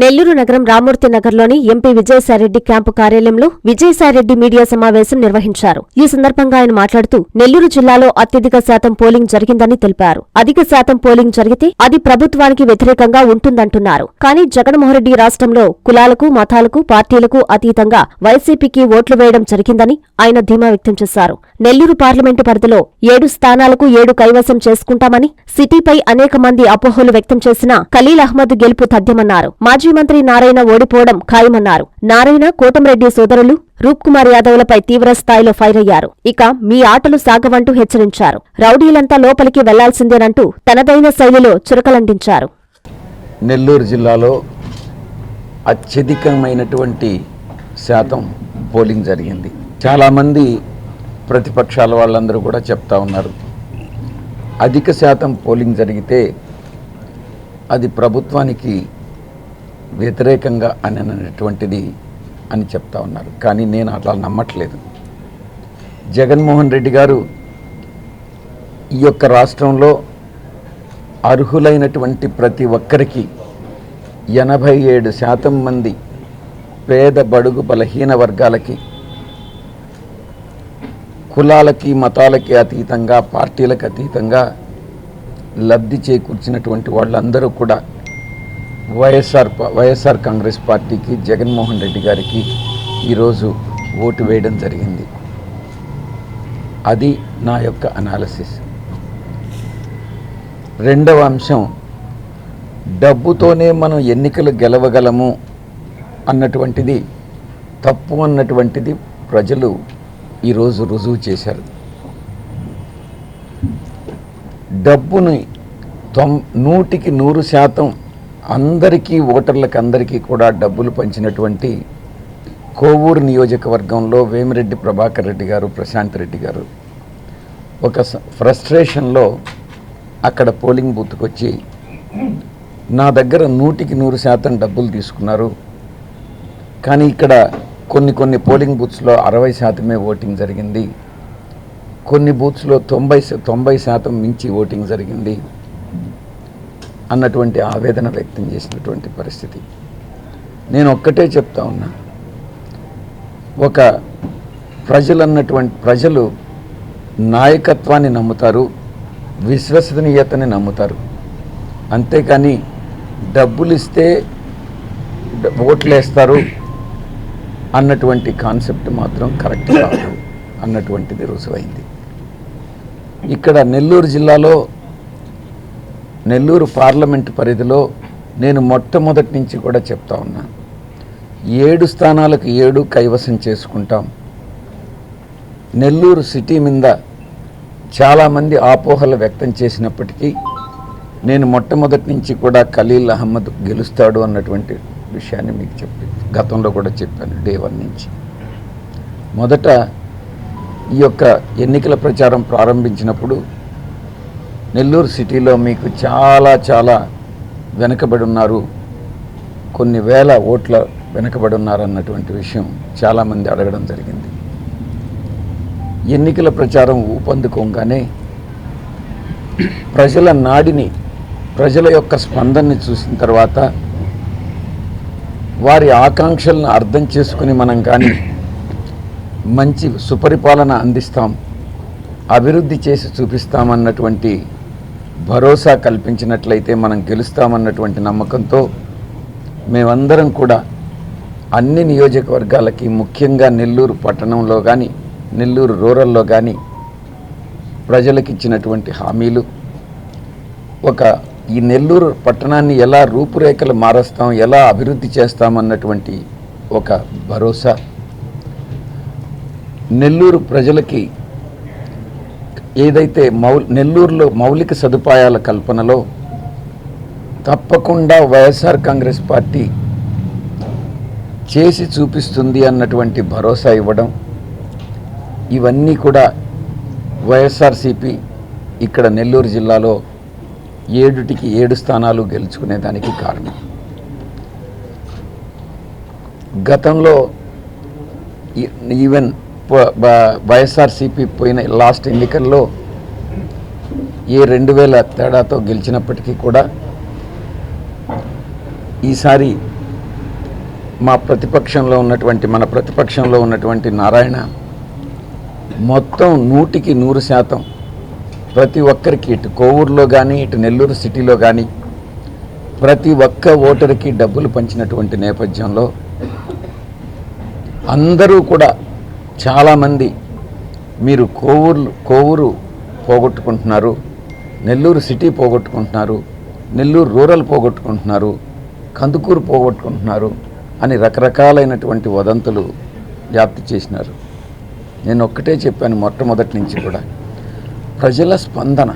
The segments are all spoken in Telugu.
నెల్లూరు నగరం రామూర్తి నగర్లోని ఎంపీ విజయసాయిరెడ్డి క్యాంపు కార్యాలయంలో విజయసాయిరెడ్డి మీడియా సమావేశం నిర్వహించారు. ఈ సందర్భంగా ఆయన మాట్లాడుతూ నెల్లూరు జిల్లాలో అత్యధిక శాతం పోలింగ్ జరిగిందని తెలిపారు. అధిక శాతం పోలింగ్ జరిగితే అది ప్రభుత్వానికి వ్యతిరేకంగా ఉంటుందంటున్నారు. కానీ జగన్మోహన్రెడ్డి రాష్ట్రంలో కులాలకు మతాలకు పార్టీలకు అతీతంగా వైసీపీకి ఓట్లు వేయడం జరిగిందని ఆయన ధీమా వ్యక్తం చేశారు. నెల్లూరు పార్లమెంటు పరిధిలో ఏడు స్థానాలకు ఏడు కైవసం చేసుకుంటామని సిటీపై అనేక మంది అపోహలు వ్యక్తం చేసిన ఖలీల్ అహ్మద్ గెలుపు తథ్యమన్నారు. మాజీ మంత్రి నారాయణ ఓడిపోవడం ఖాయమన్నారు. నారాయణ కోటంరెడ్డి సోదరులు రూప్ కుమార్ యాదవ్లపై తీవ్ర స్థాయిలో ఫైర్ అయ్యారు. ఇక మీ ఆటలు సాగవంటూ హెచ్చరించారు. రౌడీలంతా లోపలికి వెళ్ళాల్సిందేనంటూ తనదైన శైలిలో చురకలంటించారు. నెల్లూరు జిల్లాలో అత్యధికమైనటువంటి శాతం పోలింగ్ జరిగింది. చాలామంది ప్రతిపక్షాల వాళ్ళందరూ కూడా చెప్తా ఉన్నారు. అధిక శాతం పోలింగ్ జరిగితే అది ప్రభుత్వానికి వ్యతిరేకంగా అని అనేటువంటిది అని చెప్తా ఉన్నారు. కానీ నేను అట్లా నమ్మట్లేదు. జగన్మోహన్ రెడ్డి గారు ఈ యొక్క రాష్ట్రంలో అర్హులైనటువంటి ప్రతి ఒక్కరికి ఎనభై ఏడు శాతం మంది పేద బడుగు బలహీన వర్గాలకి కులాలకి మతాలకి అతీతంగా పార్టీలకు అతీతంగా లబ్ధి చేకూర్చినటువంటి వాళ్ళందరూ కూడా వైఎస్ఆర్ వైఎస్ఆర్ కాంగ్రెస్ పార్టీకి జగన్మోహన్ రెడ్డి గారికి ఈరోజు ఓటు వేయడం జరిగింది. అది నా యొక్క అనాలసిస్ రెండవ అంశం డబ్బుతోనే మనం ఎన్నికలు గెలవగలము అన్నటువంటిది తప్పు అన్నటువంటిది ప్రజలు ఈరోజు రుజువు చేశారు. డబ్బుని తొం నూటికి నూరు శాతం అందరికీ ఓటర్లకు అందరికీ కూడా డబ్బులు పంచినటువంటి కోవూరు నియోజకవర్గంలో వేమిరెడ్డి ప్రభాకర్ రెడ్డి గారు ప్రశాంత్ రెడ్డి గారు. ఒక ఫ్రస్ట్రేషన్లో అక్కడ పోలింగ్ బూత్కి వచ్చి నా దగ్గర నూటికి నూరు శాతం డబ్బులు తీసుకున్నారు. కానీ ఇక్కడ కొన్ని కొన్ని పోలింగ్ బూత్స్లో అరవై శాతమే ఓటింగ్ జరిగింది. కొన్ని బూత్స్లో తొంభై తొంభై శాతం మించి ఓటింగ్ జరిగింది. అన్నటువంటి ఆవేదన వ్యక్తం చేసినటువంటి పరిస్థితి. నేను ఒక్కటే చెప్తా ఉన్నా. ఒక ప్రజలు అన్నటువంటి ప్రజలు నాయకత్వాన్ని నమ్ముతారు విశ్వసనీయతని నమ్ముతారు. అంతేకాని డబ్బులు ఇస్తే ఓట్లు వేస్తారు అన్నటువంటి కాన్సెప్ట్ మాత్రం కరెక్ట్ కాదు అన్నటువంటిది రుజువైంది. ఇక్కడ నెల్లూరు జిల్లాలో నెల్లూరు పార్లమెంటు పరిధిలో నేను మొట్టమొదటి నుంచి కూడా చెప్తా ఉన్నాను ఏడు స్థానాలకు ఏడు కైవసం చేసుకుంటాం. నెల్లూరు సిటీ మీద చాలామంది ఆపోహలు వ్యక్తం చేసినప్పటికీ నేను మొట్టమొదటి నుంచి కూడా ఖలీల్ అహ్మద్ గెలుస్తాడు అన్నటువంటి విషయాన్ని మీకు చెప్పి గతంలో కూడా చెప్పాను డే వన్ నుంచి. మొదట ఈ యొక్క ఎన్నికల ప్రచారం ప్రారంభించినప్పుడు నెల్లూరు సిటీలో మీకు చాలా చాలా వెనుకబడి ఉన్నారు. కొన్ని వేల ఓట్ల వెనకబడి ఉన్నారన్నటువంటి విషయం చాలామంది అడగడం జరిగింది. ఎన్నికల ప్రచారం ఊపందుకోగానే ప్రజల నాడిని ప్రజల యొక్క స్పందనని చూసిన తర్వాత వారి ఆకాంక్షలను అర్థం చేసుకుని మనం కానీ మంచి సుపరిపాలన అందిస్తాం అభివృద్ధి చేసి చూపిస్తామన్నటువంటి భరోసా కల్పించినట్లయితే మనం గెలుస్తామన్నటువంటి నమ్మకంతో మేమందరం కూడా అన్ని నియోజకవర్గాలకి ముఖ్యంగా నెల్లూరు పట్టణంలో కానీ నెల్లూరు రూరల్లో కానీ ప్రజలకు ఇచ్చినటువంటి హామీలు. ఒక ఈ నెల్లూరు పట్టణాన్ని ఎలా రూపురేఖలు మారుస్తాం ఎలా అభివృద్ధి చేస్తామన్నటువంటి ఒక భరోసా. నెల్లూరు ప్రజలకి ఏదైతే మౌ నెల్లూరులో మౌలిక సదుపాయాల కల్పనలో తప్పకుండా వైఎస్ఆర్ కాంగ్రెస్ పార్టీ చేసి చూపిస్తుంది అన్నటువంటి భరోసా ఇవ్వడం ఇవన్నీ కూడా వైఎస్ఆర్సిపి ఇక్కడ నెల్లూరు జిల్లాలో ఏడుటికి ఏడు స్థానాలు గెలుచుకునేదానికి కారణం. గతంలో ఈవెన్ వైఎస్ఆర్సీపీ పోయిన లాస్ట్ ఎన్నికల్లో ఏ రెండు వేల తేడాతో గెలిచినప్పటికీ కూడా ఈసారి మా ప్రతిపక్షంలో ఉన్నటువంటి మన ప్రతిపక్షంలో ఉన్నటువంటి నారాయణ మొత్తం నూటికి నూరు శాతం ప్రతి ఒక్కరికి ఇటు కోవూరులో కానీ ఇటు నెల్లూరు సిటీలో కానీ ప్రతి ఒక్క ఓటరికి డబ్బులు పంచినటువంటి నేపథ్యంలో అందరూ కూడా చాలామంది మీరు కోవూరు కోవూరు పోగొట్టుకుంటున్నారు నెల్లూరు సిటీ పోగొట్టుకుంటున్నారు నెల్లూరు రూరల్ పోగొట్టుకుంటున్నారు కందుకూరు పోగొట్టుకుంటున్నారు అని రకరకాలైనటువంటి వదంతులు వ్యాప్తి చేసినారు. నేను ఒక్కటే చెప్పాను మొట్టమొదటి నుంచి కూడా. ప్రజల స్పందన.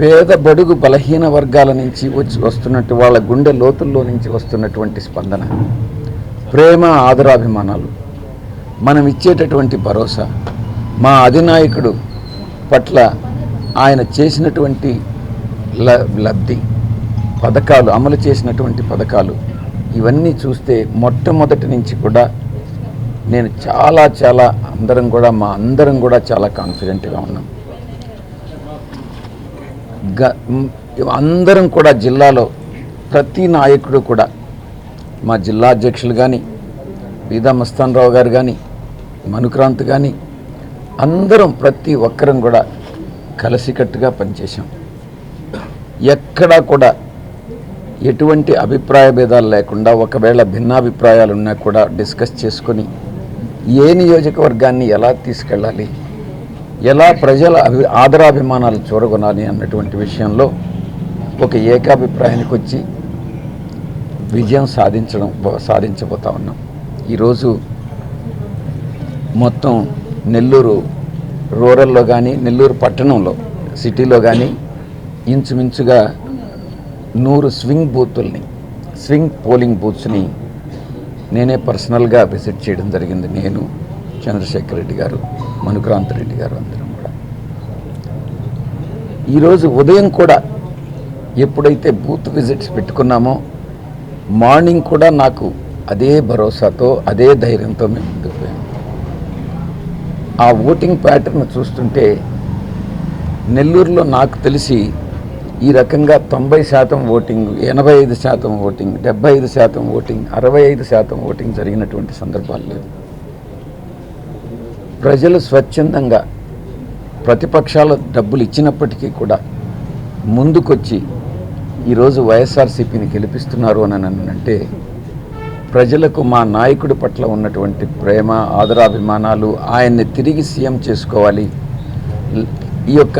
పేద బడుగు బలహీన వర్గాల నుంచి వచ్చి వస్తున్నట్టు వాళ్ళ గుండె లోతుల్లో నుంచి వస్తున్నటువంటి స్పందన. ప్రేమ ఆదరాభిమానాలు. మనం ఇచ్చేటటువంటి భరోసా మా అధినాయకుడు పట్ల ఆయన చేసినటువంటి ల లబ్ధి పథకాలు అమలు చేసినటువంటి పథకాలు ఇవన్నీ చూస్తే మొట్టమొదటి నుంచి కూడా నేను చాలా చాలా అందరం కూడా మా అందరం కూడా చాలా కాన్ఫిడెంట్గా ఉన్నాం. గ అందరం కూడా జిల్లాలో ప్రతి నాయకుడు కూడా మా జిల్లా అధ్యక్షులు కానీ బీదా మస్తాన్ రావు గారు కానీ మనుక్రాంత్ కానీ అందరం ప్రతి ఒక్కరం కూడా కలిసికట్టుగా పనిచేశాం. ఎక్కడా కూడా ఎటువంటి అభిప్రాయ భేదాలు లేకుండా ఒకవేళ భిన్నాభిప్రాయాలు ఉన్నా కూడా డిస్కస్ చేసుకొని ఏ నియోజకవర్గాన్ని ఎలా తీసుకెళ్ళాలి ఎలా ప్రజల అభి ఆదరాభిమానాలు చూరగొనాలి అన్నటువంటి విషయంలో ఒక ఏకాభిప్రాయానికి వచ్చి విజయం సాధించడం సాధించబోతా ఉన్నాం. ఈరోజు మొత్తం నెల్లూరు రూరల్లో కానీ నెల్లూరు పట్టణంలో సిటీలో కానీ ఇంచుమించుగా నూరు స్వింగ్ బూతుల్ని స్వింగ్ పోలింగ్ బూత్స్ని నేనే పర్సనల్గా విజిట్ చేయడం జరిగింది. నేను చంద్రశేఖర్ రెడ్డి గారు మనుక్రాంత్ రెడ్డి గారు అందరం కూడా. ఈరోజు ఉదయం కూడా ఎప్పుడైతే బూత్ విజిట్స్ పెట్టుకున్నామో మార్నింగ్ కూడా నాకు అదే భరోసాతో అదే ధైర్యంతో మేము ముందుకు ఆ ఓటింగ్ ప్యాటర్న్ చూస్తుంటే నెల్లూరులో నాకు తెలిసి ఈ రకంగా తొంభై శాతం ఓటింగ్ ఎనభై ఐదు శాతం ఓటింగ్ డెబ్బై ఐదు శాతం ఓటింగ్ అరవై ఐదు శాతం ఓటింగ్ జరిగినటువంటి సందర్భాలు లేదు ప్రజలు స్వచ్ఛందంగా ప్రతిపక్షాల డబ్బులు ఇచ్చినప్పటికీ కూడా ముందుకొచ్చి ఈరోజు వైఎస్ఆర్సీపీని గెలిపిస్తున్నారు అని అంటే ప్రజలకు మా నాయకుడి పట్ల ఉన్నటువంటి ప్రేమ ఆదరాభిమానాలు ఆయన్ని తిరిగి సీఎం చేసుకోవాలి. ఈ యొక్క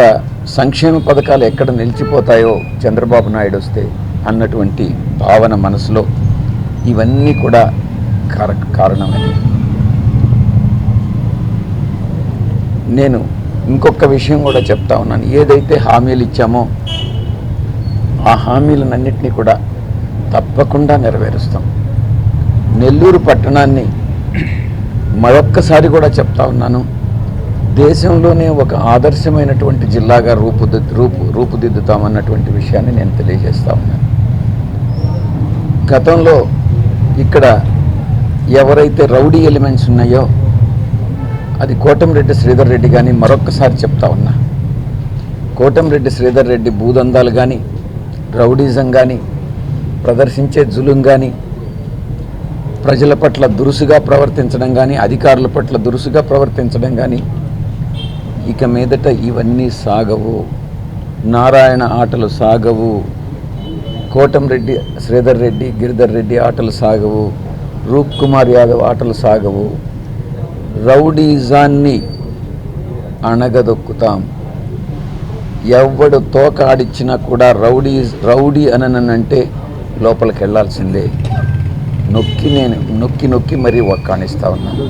సంక్షేమ పథకాలు ఎక్కడ నిలిచిపోతాయో చంద్రబాబు నాయుడు వస్తే అన్నటువంటి భావన మనసులో ఇవన్నీ కూడా కార కారణమైనవి. నేను ఇంకొక విషయం కూడా చెప్తా ఉన్నాను. ఏదైతే హామీలు ఇచ్చామో ఆ హామీలన్నింటినీ కూడా తప్పకుండా నెరవేరుస్తాం. నెల్లూరు పట్టణాన్ని మరొక్కసారి కూడా చెప్తా ఉన్నాను. దేశంలోనే ఒక ఆదర్శమైనటువంటి జిల్లాగా రూపుది రూపు రూపుదిద్దుతామన్నటువంటి విషయాన్ని నేను తెలియజేస్తా ఉన్నాను. గతంలో ఇక్కడ ఎవరైతే రౌడీ ఎలిమెంట్స్ ఉన్నాయో అది కోటంరెడ్డి శ్రీధర్ రెడ్డి కానీ మరొక్కసారి చెప్తా ఉన్నా. కోటంరెడ్డి శ్రీధర్ రెడ్డి భూదందాలు కానీ రౌడీజం కానీ ప్రదర్శించే జులుం కానీ ప్రజల పట్ల దురుసుగా ప్రవర్తించడం కానీ అధికారుల పట్ల దురుసుగా ప్రవర్తించడం కానీ ఇక మీదట ఇవన్నీ సాగవు. నారాయణ ఆటలు సాగవు. కోటంరెడ్డి శ్రీధర్ రెడ్డి గిరిధర్ రెడ్డి ఆటలు సాగవు. రూప్ కుమార్ యాదవ్ ఆటలు సాగవు. రౌడీజాన్ని అణగదొక్కుతాం. ఎవడు తోక ఆడిచ్చినా కూడా రౌడీ రౌడీ అననంటే లోపలికి వెళ్ళాల్సిందే నొక్కి నేను నొక్కి నొక్కి మరీ ఒక్కాణిస్తా ఉన్నాను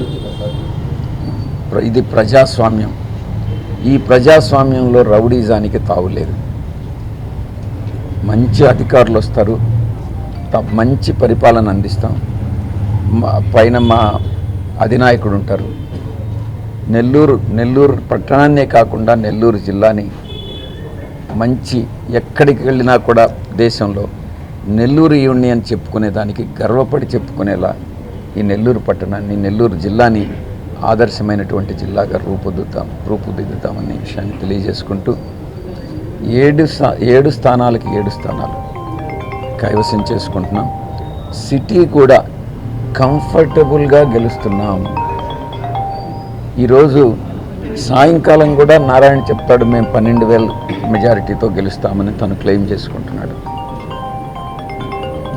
ప్ర- ఇది ప్రజాస్వామ్యం. ఈ ప్రజాస్వామ్యంలో రౌడీజానికి తావులేదు మంచి అధికారులు వస్తారు. మంచి పరిపాలన అందిస్తాం. మా పైన మా అధినాయకుడు ఉంటారు. నెల్లూరు నెల్లూరు పట్టణాన్నే కాకుండా నెల్లూరు జిల్లాని మంచి ఎక్కడికి వెళ్ళినా కూడా దేశంలో నెల్లూరు యూనియన్ చెప్పుకునే దానికి గర్వపడి చెప్పుకునేలా ఈ నెల్లూరు పట్టణాన్ని నెల్లూరు జిల్లాని ఆదర్శమైనటువంటి జిల్లాగా రూపుదిద్దాం రూపుదిద్దుతామనే విషయాన్ని తెలియజేసుకుంటూ ఏడు స్థా ఏడు స్థానాలకి ఏడు స్థానాలు కైవసం చేసుకుంటున్నాం. సిటీ కూడా కంఫర్టబుల్గా గెలుస్తున్నాం. ఈరోజు సాయంకాలం కూడా నారాయణ చెప్తాడు మేము పన్నెండు వేల మెజారిటీతో గెలుస్తామని తను క్లెయిమ్ చేసుకుంటున్నాడు.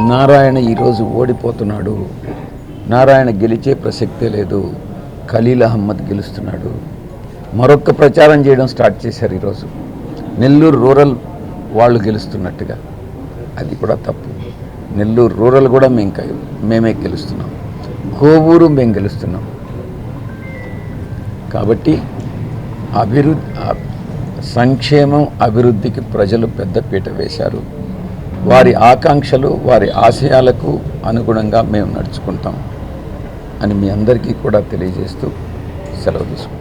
నారాయణ ఈరోజు ఓడిపోతున్నాడు. నారాయణ గెలిచే ప్రసక్తే లేదు. ఖలీల్ అహ్మద్ గెలుస్తున్నాడు. మరొక ప్రచారం చేయడం స్టార్ట్ చేశారు ఈరోజు. నెల్లూరు రూరల్ వాళ్ళు గెలుస్తున్నట్టుగా. అది కూడా తప్పు. నెల్లూరు రూరల్ కూడా మేము మేమే గెలుస్తున్నాం. కోవూరు మేము గెలుస్తున్నాం. కాబట్టి అభివృద్ధి సంక్షేమం అభివృద్ధికి ప్రజలు పెద్దపీట వేశారు. వారి ఆకాంక్షలు వారి ఆశయాలకు అనుగుణంగా మేము నడుచుకుంటాం అని మీ అందరికీ కూడా తెలియజేస్తూ సెలవు తీసుకుంటాం